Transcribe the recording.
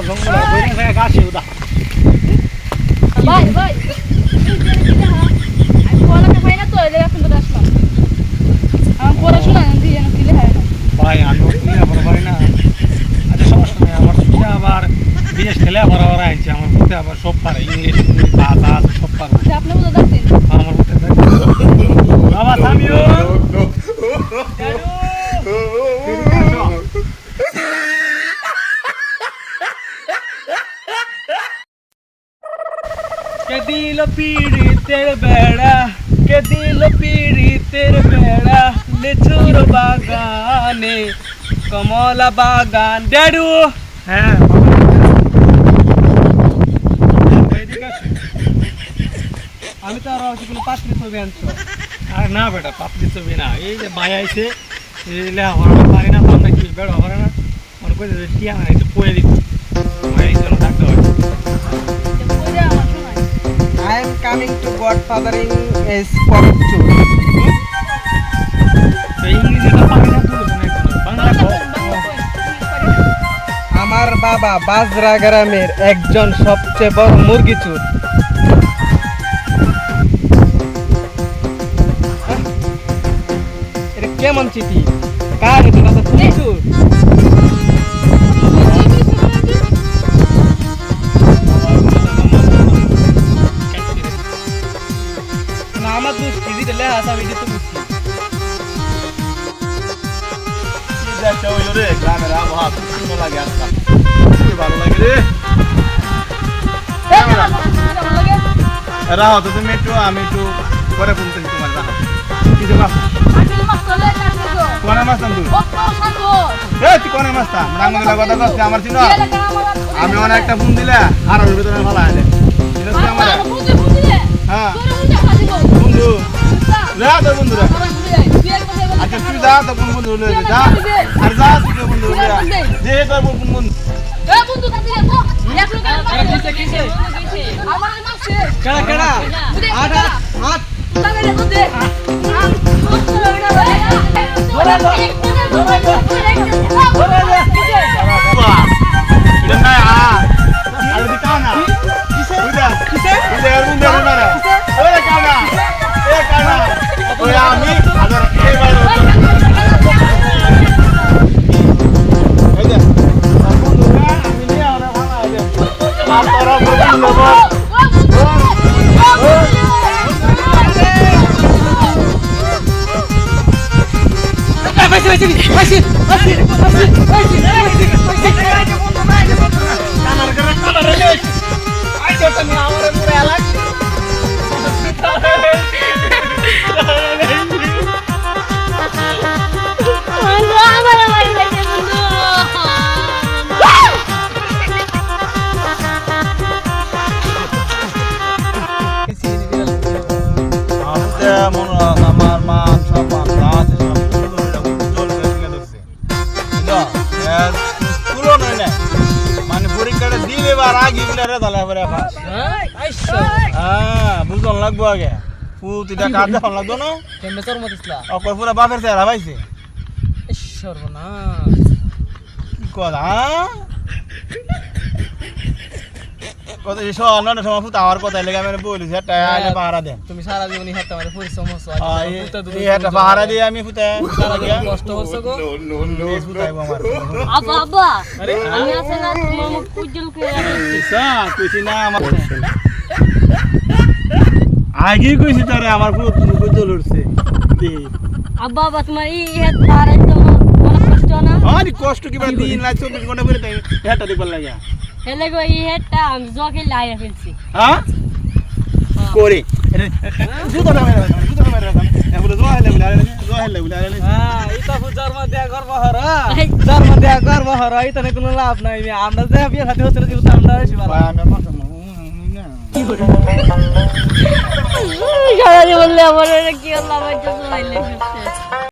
জঙ্গল বইরে থেকে গাছে উদা ভাই ভাই আমি পড়ালেখা পাই না তো এলে এখন তো আসলাম আমার পড়াশোনা দিয়ে না দিলে হয় না ভাই আমি লেখাপড়া পারি না আচ্ছা সমস্যা নেই আমার পুতে আবার বিদেশ খেলে আবার আবার আইছে আমার পুতে আবার সব পারে ইংলিশ বাংলা সব পারে আপনি বুঝতে পারছেন আমার পুতে বাবা থামিও কে দিল পীড়িতের বেড়া কে দিল পীড়িতের বেড়া? লিচুর বাগানে কমলা বাগান। ড্যাডু হ্যাঁ। আমি তো আর কোনো পাত্রী ছবি আনছো। আর না বেটা পাত্রী ছবি না। এই যে ভাই আইছে এই লেখাপড়া পারি না তো আমরা কি বেড়া পারে না। মনে করে টিয়া না একটু পয়ে দিত কই ইংলিশ পারি না আমার বাবা বাজরা গ্রামের একজন সবচেয়ে বড় মুরগি চুর। কেমন চিঠি? কার আমার দোষ কি দিতে লেখা আছে আমি এটা তো বুঝছি গ্রামের আবহাওয়া সুন্দর লাগে খুবই ভালো লাগে রে এই রাহো তো তুমি একটু আমি একটু পরে ফোন করি তোমার রাহো কিছু কাটছো কোনে মাস্তান তুই কত সাথো এ তুই কোনে মাস্তান রাঙ্গলা কথা কষ্ট আমার আমার আমি অনেক একটা ফোন দিলে আর ওর ভিতরে ভালো বুঝে হ্যাঁ যা তোর বন্ধু রে আমার বুঝে তুই এর কথা বলে আচ্ছা তুই যা তোর কোন বন্ধু লয়ে যা আর যা তুই বন্ধু লয়ে যে তোর কোন বন্ধু এ বন্ধু কাছে এক লোক কিসে, কিসে? আমার মাসে কেডা কেডা আট হাত হাত তাহলে আম কত লাগা ধরে ধরে ধরে ধরে আমারে মন আমার সব এর মানে পরীক্ষাটা দিলে বার আগে রে তাহলে এবারে পাস হ্যাঁ বুঝন লাগবো আগে। পুতিটা কাট দেখান লাগতো না? কেমনে তোর মত ইসলা অকর পুরা বাপের চেহারা পাইছে? সর্বনাশ কি কথা হ্যাঁ? সময় ফুতা আমার কথা লেগে আমি বলি যে একটা আইলে পাহারা দেন। তুমি সারা জীবন পরিশ্রম হচ্ছ হ্যাঁ, এই- এই পাহারা দিয়ে আমি ফুতা সারা দিয়া কষ্ট হচ্ছে গো। ফুতাইবো আমার। আব্বা আব্বা। আমি আছে না তোমার মুখ উজ্জ্বল করে সা কইছি না আমার আগে কইছি তোরে আমার পুরো উঠছে তোমার এই কষ্ট না? আরে কষ্ট কি বাদ দিন লাগ চব্বিশ ঘণ্টা করে তাই এটা দেখবার লাগে। হেলে গো এই হেডটা আমি জকে লাইয়া ফেলছি। হ্যাঁ? করে। জুতোটা মেরে রাখ জুতোটা মেরে রাখ। এগুলো জোয়া হেলে বলে জোয়া হেলে বলে হ্যাঁ ইতা ফুজার মধ্যে করব হর যার মধ্যে করব হর ইতা নে কোনো লাভ নাই আমরা যে বিয়ে সাথে আমি না। সারা জীবন কি আল্লাহ